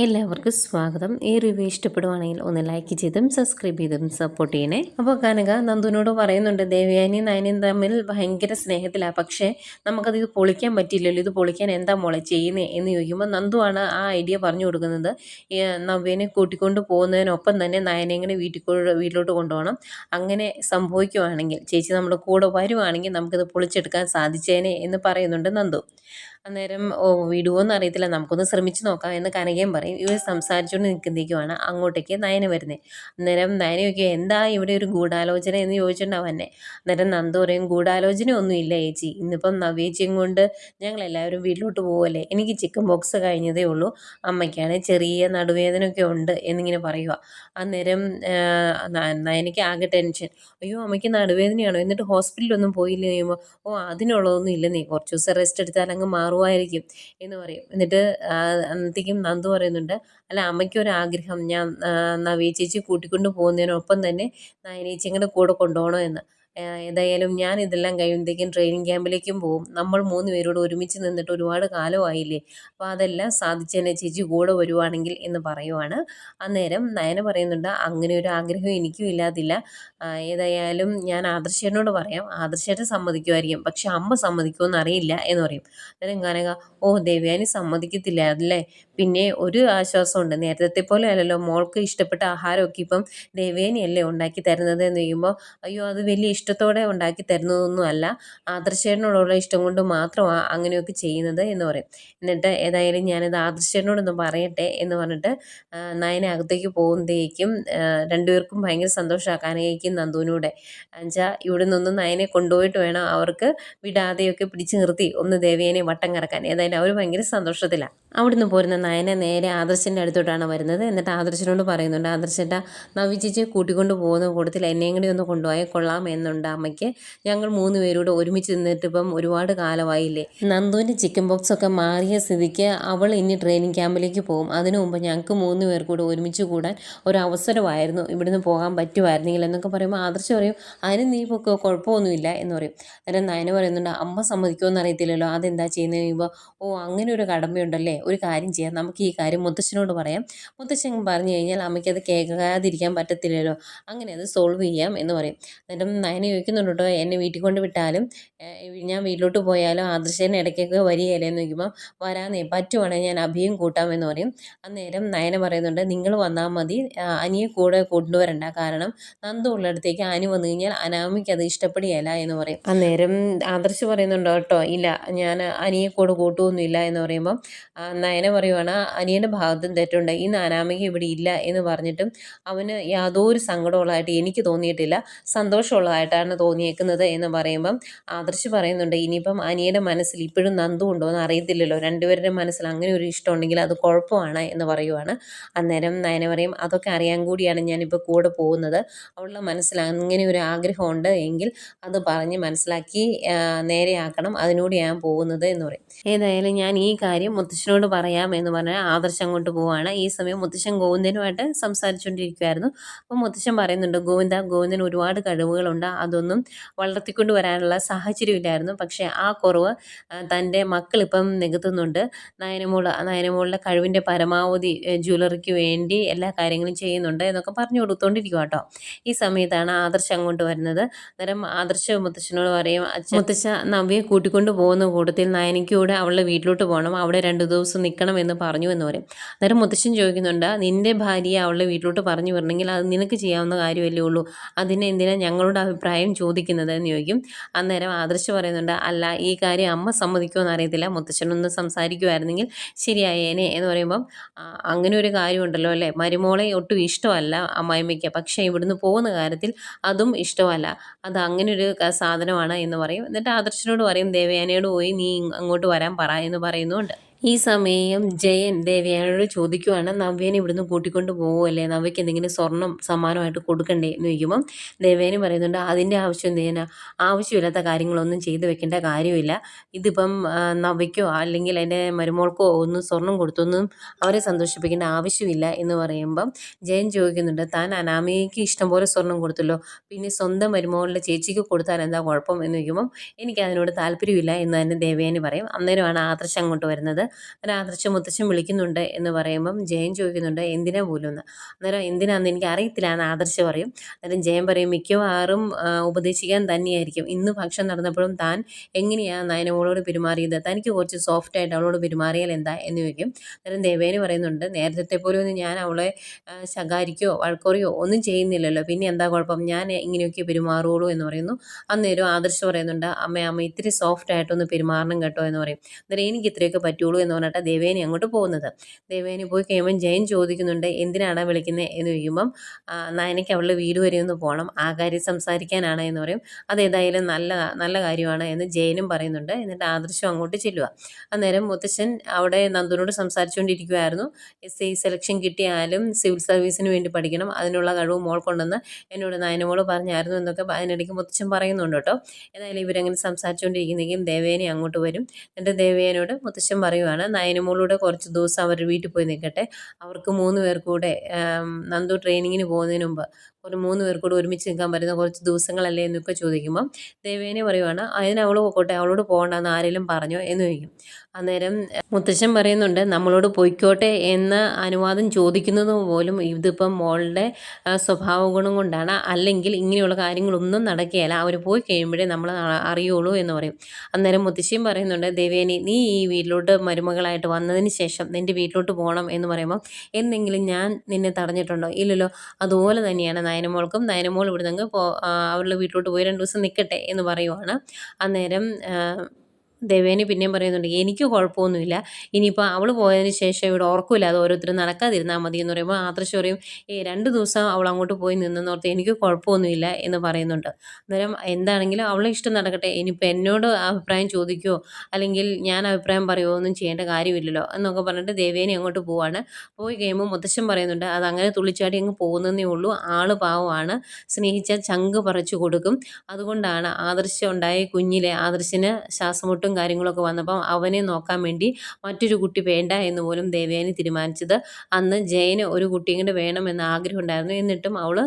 എല്ലാവർക്കും സ്വാഗതം. ഈ റിവ്യൂ ഇഷ്ടപ്പെടുവാണെങ്കിൽ ഒന്ന് ലൈക്ക് ചെയ്തും സബ്സ്ക്രൈബ് ചെയ്തും സപ്പോർട്ട് ചെയ്യണേ. അപ്പോൾ കനക നന്ദുവിനോട് പറയുന്നുണ്ട് ദേവയാനി നയനും തമ്മിൽ ഭയങ്കര സ്നേഹത്തിലാണ് പക്ഷേ നമുക്കത് ഇത് പൊളിക്കാൻ പറ്റില്ലല്ലോ ഇത് പൊളിക്കാൻ എന്താ മോളെ ചെയ്യുന്നത് എന്ന് ചോദിക്കുമ്പോൾ നന്ദുവാണ് ആ ഐഡിയ പറഞ്ഞു കൊടുക്കുന്നത്. നവ്യനെ കൂട്ടിക്കൊണ്ട് പോകുന്നതിനൊപ്പം തന്നെ നയനെ ഇങ്ങനെ വീട്ടിൽ വീട്ടിലോട്ട് കൊണ്ടുപോകണം. അങ്ങനെ സംഭവിക്കുവാണെങ്കിൽ ചേച്ചി നമ്മുടെ കൂടെ വരുവാണെങ്കിൽ നമുക്കിത് പൊളിച്ചെടുക്കാൻ സാധിച്ചേനെ എന്ന് പറയുന്നുണ്ട് നന്ദു. അന്നേരം ഓ വിടുവോന്ന് അറിയത്തില്ല. നമുക്കൊന്ന് ശ്രമിച്ച് നോക്കാം എന്ന് കനകയും പറയും. ഇവർ സംസാരിച്ചുകൊണ്ട് നിൽക്കുന്നേക്കുമാണ് അങ്ങോട്ടേക്ക് നയന വരുന്നത് അന്നേരം നയന ചോദിക്കുക എന്താ ഇവിടെ ഒരു ഗൂഢാലോചന? എന്ന് ചോദിച്ചിട്ടുണ്ടാവും എന്നെ അന്നേരം നന്ദു പറയും ഗൂഢാലോചന ഒന്നും ഇല്ല ചേച്ചി. ഇന്നിപ്പം നവ്യേച്ചിയും കൊണ്ട് ഞങ്ങൾ എല്ലാവരും വീട്ടിലോട്ട് പോകല്ലേ എനിക്ക് ചിക്കൻ ബോക്സ് കഴിഞ്ഞതേ ഉള്ളൂ. അമ്മയ്ക്കാണ് ചെറിയ നടുവേദനയൊക്കെ ഉണ്ട് എന്നിങ്ങനെ പറയുക അന്നേരം നയനയ്ക്ക് ആകെ ടെൻഷൻ. അയ്യോ അമ്മയ്ക്ക് നടുവേദനയാണോ? എന്നിട്ട് ഹോസ്പിറ്റലിലൊന്നും പോയില്ല? ഓ അതിനുള്ളതൊന്നും ഇല്ല നീ കുറച്ച് ദിവസം റെസ്റ്റ് എടുത്താൽ അങ്ങ് മാറുമായിരിക്കും എന്ന് പറയും. എന്നിട്ട് അന്നത്തേക്കും നന്ദു പറയുന്നുണ്ട് അല്ല അമ്മയ്ക്കൊരു ആഗ്രഹം ഞാൻ നവീ ചേച്ചി കൂട്ടിക്കൊണ്ട് പോകുന്നതിനൊപ്പം തന്നെ നയനേച്ചിയും കൂടെ കൊണ്ടുപോകണമെന്ന്. ഏതായാലും ഞാൻ ഇതെല്ലാം കഴിയുമ്പോഴത്തേക്കും ട്രെയിനിങ് ക്യാമ്പിലേക്കും പോകും നമ്മൾ മൂന്ന് പേരോട് ഒരുമിച്ച് നിന്നിട്ട് ഒരുപാട് കാലമായില്ലേ? അപ്പോൾ അതെല്ലാം സാധിച്ചതിനെ ചേച്ചി കൂടെ വരുവാണെങ്കിൽ എന്ന് പറയുവാണ്. അന്നേരം നയന പറയുന്നുണ്ട് അങ്ങനെ ഒരു ആഗ്രഹം എനിക്കും ഇല്ലാതില്ല. ഏതായാലും ഞാൻ ആദർശനോട് പറയാം. ആദർശേട്ടൻ സമ്മതിക്കുമായിരിക്കും. പക്ഷെ അമ്മ സമ്മതിക്കുമെന്ന് അറിയില്ല എന്ന് പറയും. അന്നേരം കനക ഓ ദേവ്യാനി സമ്മതിക്കത്തില്ല അല്ലേ പിന്നെ ഒരു ആശ്വാസമുണ്ട്. നേരത്തെ പോലെ അല്ലല്ലോ മോൾക്ക് ഇഷ്ടപ്പെട്ട ആഹാരമൊക്കെ ഇപ്പം ദേവേനിയല്ലേ ഉണ്ടാക്കി തരുന്നത്? എന്ന് ചെയ്യുമ്പോൾ അയ്യോ അത് വലിയ ഇഷ്ടത്തോടെ ഉണ്ടാക്കി തരുന്നതൊന്നും അല്ല. ആദർശേട്ടനോടുള്ള ഇഷ്ടം കൊണ്ട് മാത്രമാണ് അങ്ങനെയൊക്കെ ചെയ്യുന്നത് എന്ന് പറയും. എന്നിട്ട് ഏതായാലും ഞാനിത് ആദർശേട്ടനോടൊന്ന് പറയട്ടെ എന്ന് പറഞ്ഞിട്ട് നയനെ അകത്തേക്ക് പോകുന്നതേക്കും രണ്ടുപേർക്കും ഭയങ്കര സന്തോഷമാക്കാനേക്കും നന്ദുവിനൂടെ. എന്നുവെച്ചാൽ ഇവിടെ നിന്നൊന്ന് നയനെ കൊണ്ടുപോയിട്ട് വേണം അവർക്ക് വിടാതെയൊക്കെ പിടിച്ചു നിർത്തി ഒന്ന് ദേവിയനെ വട്ടം കറക്കാൻ. ഏതായാലും അവർ ഭയങ്കര സന്തോഷത്തിലാണ് അവിടുന്ന് പോരുന്ന നയന നേരെ ആദർശന്റെ അടുത്തോട്ടാണ് വരുന്നത്. എന്നിട്ട് ആദർശനോട് പറയുന്നുണ്ട് ആദർശേട്ട നവി ചേച്ചിയെ കൂട്ടിക്കൊണ്ട് പോകുന്ന കൂട്ടത്തിൽ എന്നെയും കൂടി ഒന്ന് കൊണ്ടുപോയാൽ കൊള്ളാം എന്നുണ്ട് അമ്മയ്ക്ക്. ഞങ്ങൾ മൂന്ന് പേരോട് ഒരുമിച്ച് നിന്നിട്ട് ഇപ്പം ഒരുപാട് കാലമായില്ലേ. നന്ദുവിന്റെ ചിക്കൻ ബോക്സ് ഒക്കെ മാറിയ സ്ഥിതിക്ക് അവൾ ഇനി ട്രെയിനിങ് ക്യാമ്പിലേക്ക് പോകും. അതിനു മുമ്പ് ഞങ്ങൾക്ക് മൂന്ന് പേർ കൂടെ ഒരുമിച്ച് കൂടാൻ ഒരു അവസരമായിരുന്നു. ഇവിടുന്ന് പോകാൻ പറ്റുമായിരുന്നെങ്കിൽ എന്നൊക്കെ പറയുമ്പോൾ ആദർശം പറയും അതിന് നീ ഇപ്പോൾ കുഴപ്പമൊന്നുമില്ല എന്ന് പറയും. അന്നേരം നയന പറയുന്നുണ്ട് അമ്മ സമ്മതിക്കുമെന്ന് അറിയത്തില്ലല്ലോ. അതെന്താ ചെയ്യുന്നത് കഴിയുമ്പോൾ ഓ അങ്ങനെ ഒരു കടമയുണ്ടല്ലേ. ഒരു കാര്യം ചെയ്യാം. നമുക്ക് ഈ കാര്യം മുത്തശ്ശനോട് പറയാം. മുത്തശ്ശൻ പറഞ്ഞു കഴിഞ്ഞാൽ അമ്മയ്ക്ക് അമ്മയ്ക്കത് കേൾക്കാതിരിക്കാൻ പറ്റത്തില്ലല്ലോ. അങ്ങനെ അത് സോൾവ് ചെയ്യാം എന്ന് പറയും. എന്നിട്ടും നയനെ ചോദിക്കുന്നുണ്ട് കേട്ടോ എന്നെ വീട്ടിൽ കൊണ്ട് വിട്ടാലും ഞാൻ വീട്ടിലോട്ട് പോയാലും? ആദർശേനെ ഇടയ്ക്കൊക്കെ വരികയല്ലേ? എന്ന് ചോദിക്കുമ്പോൾ വരാനേ പറ്റുവാണെങ്കിൽ ഞാൻ അഭിയും കൂട്ടാമെന്ന് പറയും. അന്നേരം നയന പറയുന്നുണ്ട് നിങ്ങൾ വന്നാൽ മതി. അനിയെ കൂടെ കൊണ്ടുവരണ്ട. കാരണം നന്ദു ഉള്ളിടത്തേക്ക് അനി വന്നു കഴിഞ്ഞാൽ അനാമിക്ക് അത് ഇഷ്ടപ്പെടുകയല്ല എന്ന് പറയും. അന്നേരം ആദർശ് പറയുന്നുണ്ടോ കേട്ടോ ഇല്ല ഞാൻ അനിയെ കൂടെ കൂട്ടുമൊന്നുമില്ല എന്ന് പറയുമ്പം ആ, നയന പറയുവാണ് അനിയന്റെ ഭാഗത്തും തെറ്റുണ്ട്. ഈ നാനാമയ്ക്ക് ഇവിടെ ഇല്ല എന്ന് പറഞ്ഞിട്ടും അവന് യാതൊരു സങ്കടമുള്ളതായിട്ട് എനിക്ക് തോന്നിയിട്ടില്ല. സന്തോഷമുള്ളതായിട്ടാണ് തോന്നിയേക്കുന്നത് എന്ന് പറയുമ്പം ആദർശ് പറയുന്നുണ്ട് ഇനിയിപ്പം അനിയുടെ മനസ്സിൽ ഇപ്പോഴും നന്ദു ഉണ്ടോ എന്ന് അറിയത്തില്ലല്ലോ. രണ്ടുപേരുടെ മനസ്സിൽ അങ്ങനെ ഒരു ഇഷ്ടം ഉണ്ടെങ്കിൽ അത് കുഴപ്പമാണ് എന്ന് പറയുവാണ്. അന്നേരം നയന പറയും അതൊക്കെ അറിയാൻ കൂടിയാണ് ഞാനിപ്പോൾ കൂടെ പോകുന്നത്. അവളുടെ മനസ്സിൽ അങ്ങനെ ഒരു ആഗ്രഹമുണ്ട് എങ്കിൽ അത് പറഞ്ഞ് മനസ്സിലാക്കി നേരെയാക്കണം. അതിനോട് ഞാൻ പോകുന്നത് എന്ന് പറയും. ഏതായാലും ഞാൻ ഈ കാര്യം മുത്തശ്ശനോട് പറയാം എന്ന് പറഞ്ഞാൽ ആദർശം അങ്ങോട്ട് പോവാണ്. ഈ സമയം മുത്തശ്ശൻ ഗോവിന്ദനുമായിട്ട് സംസാരിച്ചുകൊണ്ടിരിക്കുമായിരുന്നു അപ്പോൾ മുത്തശ്ശൻ പറയുന്നുണ്ട് ഗോവിന്ദ ഗോവിന്ദൻ ഒരുപാട് കഴിവുകളുണ്ട്. അതൊന്നും വളർത്തിക്കൊണ്ട് വരാനുള്ള സാഹചര്യമില്ലായിരുന്നു. പക്ഷേ ആ കുറവ് തന്റെ മക്കളിപ്പം നികത്തുന്നുണ്ട്. നയനമോൾ നയനമോളിലെ കഴിവിന്റെ പരമാവധി ജ്വല്ലറിക്ക് വേണ്ടി എല്ലാ കാര്യങ്ങളും ചെയ്യുന്നുണ്ട് എന്നൊക്കെ പറഞ്ഞു കൊടുത്തോണ്ടിരിക്കുക കേട്ടോ ഈ സമയത്താണ് ആദർശ് അങ്ങോട്ട് വരുന്നത്. അന്നേരം ആദർശ മുത്തശ്ശനോട് പറയും മുത്തശ്ശ നവ്യെ കൂട്ടിക്കൊണ്ട് പോകുന്ന കൂട്ടത്തിൽ നയനിക്കൂടെ അവളുടെ വീട്ടിലോട്ട് പോകണം. അവിടെ രണ്ട് ദിവസം നിൽക്കണം എന്ന് പറഞ്ഞു എന്ന് പറയും അന്നേരം മുത്തശ്ശൻ ചോദിക്കുന്നുണ്ട് നിന്റെ ഭാര്യയെ അവളുടെ വീട്ടിലോട്ട് പറഞ്ഞു വരണമെങ്കിൽ അത് നിനക്ക് ചെയ്യാവുന്ന കാര്യമല്ലേ ഉള്ളൂ. അതിനെ എന്തിനാ ഞങ്ങളുടെ അഭിപ്രായം ചോദിക്കുന്നത്? എന്ന് ചോദിക്കും. അന്നേരം ആദർശ് പറയുന്നുണ്ട് അല്ല ഈ കാര്യം അമ്മ സമ്മതിക്കുമെന്ന് അറിയത്തില്ല. മുത്തശ്ശനൊന്ന് സംസാരിക്കുമായിരുന്നെങ്കിൽ ശരിയായേനെ. എന്ന് പറയുമ്പം അങ്ങനെ ഒരു കാര്യമുണ്ടല്ലോ അല്ലേ? മരുമോളെ ഒട്ടും ഇഷ്ടമല്ല അമ്മായിമ്മയ്ക്ക് പക്ഷേ ഇവിടുന്ന് പോകുന്ന കാര്യത്തിൽ അതും ഇഷ്ടമല്ല. അത് അങ്ങനെ ഒരു സാധനമാണ് എന്ന് പറയും. എന്നിട്ട് ആദർശനോട് പറയും ദേവയാനയോട് പോയി നീ അങ്ങോട്ട് വരാൻ പറ എന്ന് പറയുന്നുണ്ട്. ഈ സമയം ജയൻ ദേവയാനോട് ചോദിക്കുവാണ് നവ്യനെ ഇവിടുന്ന് കൂട്ടിക്കൊണ്ട് പോകുമല്ലേ നവ്യക്ക് എന്തെങ്കിലും സ്വർണം സമ്മാനമായിട്ട് കൊടുക്കണ്ടേ എന്ന് ചോദിക്കുമ്പം ദേവേനും പറയുന്നുണ്ട് അതിന്റെ ആവശ്യം എന്ത് ചെയ്യാനാ ആവശ്യമില്ലാത്ത കാര്യങ്ങളൊന്നും ചെയ്തു വെക്കേണ്ട കാര്യമില്ല. ഇതിപ്പം നവയ്ക്കോ അല്ലെങ്കിൽ എന്റെ മരുമോൾക്കോ ഒന്നും സ്വർണം കൊടുത്തൊന്നും അവരെ സന്തോഷിപ്പിക്കേണ്ട ആവശ്യമില്ല എന്ന് പറയുമ്പം ജയൻ ചോദിക്കുന്നുണ്ട് താൻ അനാമികയ്ക്ക് ഇഷ്ടം പോലെ സ്വർണം കൊടുത്തല്ലോ. പിന്നെ സ്വന്തം മരുമോളുടെ ചേച്ചിക്ക് കൊടുത്താൽ എന്താ കുഴപ്പം? എന്ന് ചോദിക്കുമ്പം എനിക്ക് അതിനോട് താല്പര്യമില്ല എന്ന് തന്നെ ദേവയാനി പറയും. അന്നേരമാണ് ആദർശം അങ്ങോട്ട് വരുന്നത്. ആദർശ മുത്തച്ഛൻ വിളിക്കുന്നുണ്ട് എന്ന് പറയുമ്പം ജയൻ ചോദിക്കുന്നുണ്ട് എന്തിനാ പോലും എന്ന് അന്നേരം എന്തിനാന്ന്? എനിക്ക് അറിയത്തില്ല എന്ന് ആദർശ പറയും. അന്നേരം ജയൻ പറയും മിക്കവാറും ഉപദേശിക്കാൻ തന്നെയായിരിക്കും. ഇന്ന് ഭക്ഷണം നടന്നപ്പോഴും താൻ എങ്ങനെയാണ് നയനമോളോട് പെരുമാറിയത്? തനിക്ക് കുറച്ച് സോഫ്റ്റായിട്ട് അവളോട് പെരുമാറിയാൽ എന്താ? എന്ന് ചോദിക്കും. അന്നേരം ദേവേന് പറയുന്നുണ്ട് നേരത്തെ പോലും ഒന്നും ഞാൻ അവളെ ശകാരിക്കോ വഴക്കുറിയോ ഒന്നും ചെയ്യുന്നില്ലല്ലോ. പിന്നെ എന്താ കുഴപ്പം? ഞാൻ ഇങ്ങനെയൊക്കെ പെരുമാറുള്ളൂ എന്ന് പറയുന്നു. അന്നേരം ആദർശ് പറയുന്നുണ്ട് അമ്മ അമ്മ ഇത്തിരി സോഫ്റ്റ് ആയിട്ടൊന്ന് പെരുമാറണം കേട്ടോ എന്ന് പറയും. അന്നേരം എനിക്ക് ഇത്രയൊക്കെ പറ്റുള്ളൂ എന്ന് പറഞ്ഞിട്ട് ദേവേനി അങ്ങോട്ട് പോകുന്നത്. ദേവേനി പോയി കഴിയുമ്പം ജയൻ ചോദിക്കുന്നുണ്ട് എന്തിനാണ് വിളിക്കുന്നത് എന്ന് ചോദിക്കുമ്പം നയനയ്ക്ക് അവളുടെ വീട് വരെ ഒന്ന് പോകണം ആ കാര്യം സംസാരിക്കാനാണ് എന്ന് പറയും. അതേതായാലും നല്ല നല്ല കാര്യമാണ് എന്ന് ജയനും പറയുന്നുണ്ട്. എന്നിട്ട് ആദർശം അങ്ങോട്ട് ചെല്ലുക അന്നേരം മുത്തശ്ശൻ അവിടെ നന്ദുനോട് സംസാരിച്ചുകൊണ്ടിരിക്കുമായിരുന്നു എസ് ഐ സെലക്ഷൻ കിട്ടിയാലും സിവിൽ സർവീസിന് വേണ്ടി പഠിക്കണം. അതിനുള്ള കഴിവ് മോൾക്കുണ്ടെന്ന് എന്നോട് നയനമോൾ പറഞ്ഞായിരുന്നു എന്നൊക്കെ അതിനിടയ്ക്ക് മുത്തച്ഛൻ പറയുന്നുണ്ട് കേട്ടോ. ഏതായാലും ഇവരങ്ങനെ സംസാരിച്ചുകൊണ്ടിരിക്കുന്നെങ്കിലും ദേവേനെ അങ്ങോട്ട് വരും. എന്നിട്ട് ദേവേനോട് മുത്തച്ഛൻ പറയുവാണ് നയനമോളൂടെ കുറച്ച് ദിവസം അവരുടെ വീട്ടിൽ പോയി നിൽക്കട്ടെ. അവർക്ക് മൂന്ന് പേർക്കൂടെ കൂടെ നന്ദു ട്രെയിനിങ്ങിന് പോകുന്നതിന് മുമ്പ് ഒരു മൂന്ന് പേർ കൂടെ ഒരുമിച്ച് നിൽക്കാൻ പറ്റുന്ന കുറച്ച് ദിവസങ്ങളല്ലേ എന്നൊക്കെ ചോദിക്കുമ്പം ദേവേനെ പറയുവാണ് അതിന് അവൾ പോയിക്കോട്ടെ അവളോട് പോകണ്ടെന്ന് ആരെങ്കിലും പറഞ്ഞോ? എന്ന് ചോദിക്കും. അന്നേരം മുത്തശ്ശൻ പറയുന്നുണ്ട് നമ്മളോട് പോയിക്കോട്ടെ എന്ന അനുവാദം ചോദിക്കുന്നത് പോലും ഇതിപ്പം മോളുടെ സ്വഭാവ ഗുണം കൊണ്ടാണ്. അല്ലെങ്കിൽ ഇങ്ങനെയുള്ള കാര്യങ്ങളൊന്നും നടക്കുകയില്ല. അവർ പോയി കഴിയുമ്പോഴേ നമ്മൾ അറിയുള്ളൂ എന്ന് പറയും. അന്നേരം മുത്തശ്ശിയും പറയുന്നുണ്ട് ദേവേനി നീ ഈ വീട്ടിലോട്ട് മരുമകളായിട്ട് വന്നതിന് ശേഷം നിന്റെ വീട്ടിലോട്ട് പോകണം എന്ന് പറയുമ്പോൾ എന്തെങ്കിലും ഞാൻ നിന്നെ തടഞ്ഞിട്ടുണ്ടോ? ഇല്ലല്ലോ അതുപോലെ തന്നെയാണ് നയനമോൾക്കും നയനമോൾ ഇവിടെ നിന്ന് പോ അവരുടെ വീട്ടിലോട്ട് പോയി രണ്ട് ദിവസം നിൽക്കട്ടെ എന്ന് പറയുവാണ്. അന്നേരം ദേവേനി പിന്നെയും പറയുന്നുണ്ട് എനിക്ക് കുഴപ്പമൊന്നുമില്ല. ഇനിയിപ്പോൾ അവൾ പോയതിന് ശേഷം ഇവിടെ ഓർക്കില്ലാതെ ഓരോരുത്തരും നടക്കാതിരുന്നാൽ മതി എന്ന് പറയുമ്പോൾ ആദർശ് പറയും ഏ രണ്ട് ദിവസം അവൾ അങ്ങോട്ട് പോയി നിന്നെന്നോർത്ത് എനിക്ക് കുഴപ്പമൊന്നുമില്ല എന്ന് പറയുന്നുണ്ട്. അന്നേരം എന്താണെങ്കിലും അവളെ ഇഷ്ടം നടക്കട്ടെ ഇനിയിപ്പോൾ എന്നോട് അഭിപ്രായം ചോദിക്കുമോ അല്ലെങ്കിൽ ഞാൻ അഭിപ്രായം പറയുമോ ഒന്നും ചെയ്യേണ്ട കാര്യമില്ലല്ലോ എന്നൊക്കെ പറഞ്ഞിട്ട് ദേവേനി അങ്ങോട്ട് പോവാണ്. പോയി കഴിയുമ്പോൾ മുത്തശ്ശൻ പറയുന്നുണ്ട് അത് അങ്ങനെ തുള്ളിച്ചാടി അങ്ങ് പോകുന്നതേ ഉള്ളൂ ആൾ പാവമാണ് സ്നേഹിച്ച ചങ്ക് പറിച്ചു കൊടുക്കും. അതുകൊണ്ടാണ് ആദർശം ഉണ്ടായ കുഞ്ഞിലെ ആദർശിന് ശ്വാസമുട്ടും പ്രശ്നങ്ങളും കാര്യങ്ങളൊക്കെ വന്നപ്പം അവനെ നോക്കാൻ വേണ്ടി മറ്റൊരു കുട്ടി വേണ്ട എന്ന് പോലും ദേവയാനി തീരുമാനിച്ചത്. അന്ന് ജയന് ഒരു കുട്ടിയും കൂടെ വേണമെന്ന് ആഗ്രഹം ഉണ്ടായിരുന്നു. എന്നിട്ടും അവൾ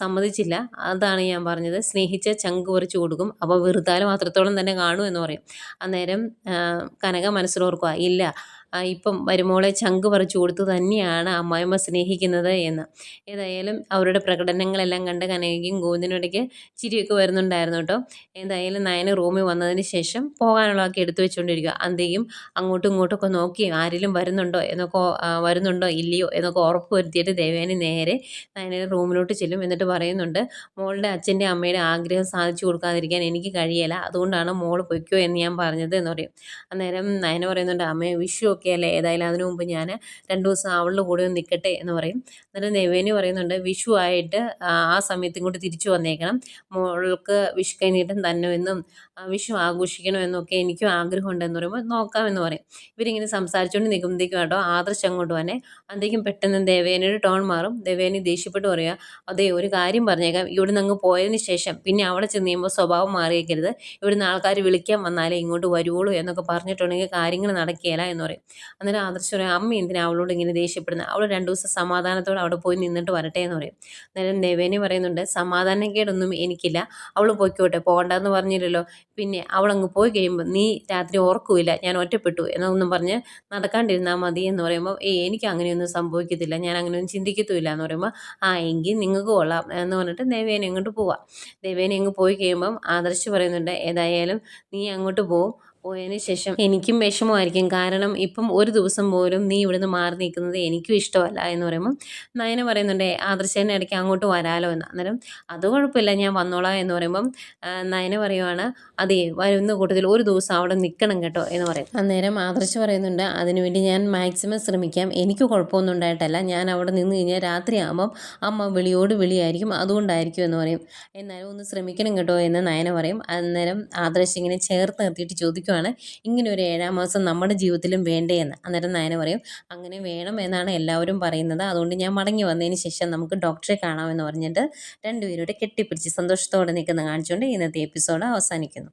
സമ്മതിച്ചില്ല. അതാണ് ഞാൻ പറഞ്ഞത്. സ്നേഹിച്ച ചങ്ക് പറിച്ചു കൊടുക്കും. അപ്പോൾ വെറുതാലും അത്രത്തോളം തന്നെ കാണൂ എന്ന് പറയും. അന്നേരം കനക മനസ്സിലോർക്കുക ഇല്ല ഇപ്പം വരുമോളെ ചങ്ക് പറിച്ചു കൊടുത്ത് തന്നെയാണ് അമ്മായിമ്മ സ്നേഹിക്കുന്നത് എന്ന്. ഏതായാലും അവരുടെ പ്രകടനങ്ങളെല്ലാം കണ്ട് കനകയ്ക്കും ഗോവിന്ദനോടേക്ക് ചിരിയൊക്കെ വരുന്നുണ്ടായിരുന്നു കേട്ടോ. എന്തായാലും നയന് റൂമിൽ വന്നതിന് ശേഷം പോകാനുള്ളതൊക്കെ എടുത്തു വെച്ചുകൊണ്ടിരിക്കുക അന്തേയും അങ്ങോട്ടും ഇങ്ങോട്ടൊക്കെ നോക്കി ആരെങ്കിലും വരുന്നുണ്ടോ എന്നൊക്കെ വരുന്നുണ്ടോ ഇല്ലയോ എന്നൊക്കെ ഉറപ്പ് വരുത്തിയിട്ട് ദേവേനി നേരെ നയനയുടെ റൂമിലോട്ട് ചെല്ലും എന്നിട്ട് പറയുന്നുണ്ട് മോളുടെ അച്ഛന്റെ അമ്മയുടെ ആഗ്രഹം സാധിച്ചു കൊടുക്കാതിരിക്കാൻ എനിക്ക് കഴിയില്ല. അതുകൊണ്ടാണ് മോൾ പൊയ്ക്കോ എന്ന് ഞാൻ പറഞ്ഞത് എന്ന് പറയും. അന്നേരം നയന പറയുന്നുണ്ട് അമ്മയെ വിഷു ഒക്കെ അല്ലേ? ഏതായാലും അതിനു മുമ്പ് ഞാൻ രണ്ടു ദിവസം അവളുടെ കൂടെ ഒന്ന് നിൽക്കട്ടെ എന്ന് പറയും. എന്നിട്ട് നെവേനി പറയുന്നുണ്ട് വിഷു ആയിട്ട് ആ സമയത്ത് ഇങ്ങോട്ട് തിരിച്ചു വന്നേക്കണം. മോൾക്ക് വിഷു തന്നെ തന്നുമെന്നും വിഷു ആഘോഷിക്കണമെന്നൊക്കെ എനിക്കും ആഗ്രഹമുണ്ടെന്ന് പറയുമ്പോൾ നോക്കാമെന്ന് പറയും. ഇവരിങ്ങനെ സംസാരിച്ചുകൊണ്ട് നിൽക്കുമ്പോഴത്തേക്കും കേട്ടോ ആദർശ് അങ്ങോട്ട് വന്നെ. അന്തേക്കും പെട്ടെന്ന് ദേവേനയുടെ ടോൺ മാറും. ദേവേനി ദേഷ്യപ്പെട്ട് പറയുക അതെ ഒരു കാര്യം പറഞ്ഞേക്കാം. ഇവിടുന്ന് അങ്ങ് പോയതിന് ശേഷം പിന്നെ അവിടെ ചെന്ന് കഴിയുമ്പോൾ സ്വഭാവം മാറിയേക്കരുത്. ഇവിടുന്ന് ആൾക്കാർ വിളിക്കാൻ വന്നാലേ ഇങ്ങോട്ട് വരുവുള്ളൂ എന്നൊക്കെ പറഞ്ഞിട്ടുണ്ടെങ്കിൽ കാര്യങ്ങൾ നടക്കുകയില്ല എന്ന് പറയും. അന്നേരം ആദർശ് പറയും അമ്മ എന്തിനാ അവളോട് ഇങ്ങനെ ദേഷ്യപ്പെടുന്നത് അവൾ രണ്ട് ദിവസം സമാധാനത്തോടെ അവിടെ പോയി നിന്നിട്ട് വരട്ടെ എന്ന് പറയും. അന്നേരം ദേവേനി പറയുന്നുണ്ട് സമാധാനക്കേടൊന്നും എനിക്കില്ല. അവൾ പോയിക്കോട്ടെ. പോകണ്ടെന്ന് പറഞ്ഞില്ലല്ലോ. പിന്നെ അവളങ്ങ് പോയി കഴിയുമ്പോൾ നീ രാത്രി ഓർക്കൂല ഞാൻ ഒറ്റപ്പെട്ടു എന്നൊന്നും പറഞ്ഞ് നടക്കാണ്ടിരുന്നാൽ മതി എന്ന് പറയുമ്പോൾ ഏയ് എനിക്ക് അങ്ങനെയൊന്നും സംഭവിക്കത്തില്ല ഞാൻ അങ്ങനെയൊന്നും ചിന്തിക്കത്തുമില്ല എന്ന് പറയുമ്പോൾ ആ എങ്കിൽ നിങ്ങൾക്ക് കൊള്ളാം എന്ന് പറഞ്ഞിട്ട് ദേവേനെ അങ്ങോട്ട് പോവാം. ദേവേനെ അങ്ങ് പോയി കഴിയുമ്പം ആദർശ് പറയുന്നുണ്ട് ഏതായാലും നീ അങ്ങോട്ട് പോവും പോയതിന് ശേഷം എനിക്കും വിഷമമായിരിക്കും. കാരണം ഇപ്പം ഒരു ദിവസം പോലും നീ ഇവിടുന്ന് മാറി നിൽക്കുന്നത് എനിക്കും ഇഷ്ടമല്ല എന്ന് പറയുമ്പോൾ നയന പറയുന്നുണ്ട് ആദർശേനെ ഇടയ്ക്ക് അങ്ങോട്ട് വരാലോ എന്ന്. അന്നേരം അത് കുഴപ്പമില്ല ഞാൻ വന്നോളാം എന്ന് പറയുമ്പം നയന പറയുവാണ് അതെ വരുന്ന കൂട്ടത്തിൽ ഒരു ദിവസം അവിടെ നിൽക്കണം കേട്ടോ എന്ന് പറയും. അന്നേരം ആദർശ് പറയുന്നുണ്ട് അതിനുവേണ്ടി ഞാൻ മാക്സിമം ശ്രമിക്കാം. എനിക്ക് കുഴപ്പമൊന്നും ഉണ്ടായിട്ടല്ല. ഞാൻ അവിടെ നിന്ന് കഴിഞ്ഞാൽ രാത്രിയാകുമ്പം അമ്മ വിളിയോട് വിളിയായിരിക്കും അതുകൊണ്ടായിരിക്കും എന്ന് പറയും. എന്നാലും ഒന്ന് ശ്രമിക്കണം കേട്ടോ എന്ന് നയന പറയും. അന്നേരം ആദർശ് ഇങ്ങനെ ചേർത്ത് നിർത്തിയിട്ട് ചോദിക്കും ചോദിക്കുവാണ് ഇങ്ങനെ ഒരു ഏഴാം മാസം നമ്മുടെ ജീവിതത്തിലും വേണ്ടേയെന്ന് അന്നേരം നയന പറയും അങ്ങനെ വേണം എന്നാണ് എല്ലാവരും പറയുന്നത്. അതുകൊണ്ട് ഞാൻ മടങ്ങി വന്നതിന് ശേഷം നമുക്ക് ഡോക്ടറെ കാണാമെന്ന് പറഞ്ഞിട്ട് രണ്ടുപേരോട് കെട്ടിപ്പിടിച്ച് സന്തോഷത്തോടെ നിൽക്കുന്ന കാണിച്ചുകൊണ്ട് ഇന്നത്തെ എപ്പിസോഡ് അവസാനിക്കുന്നു.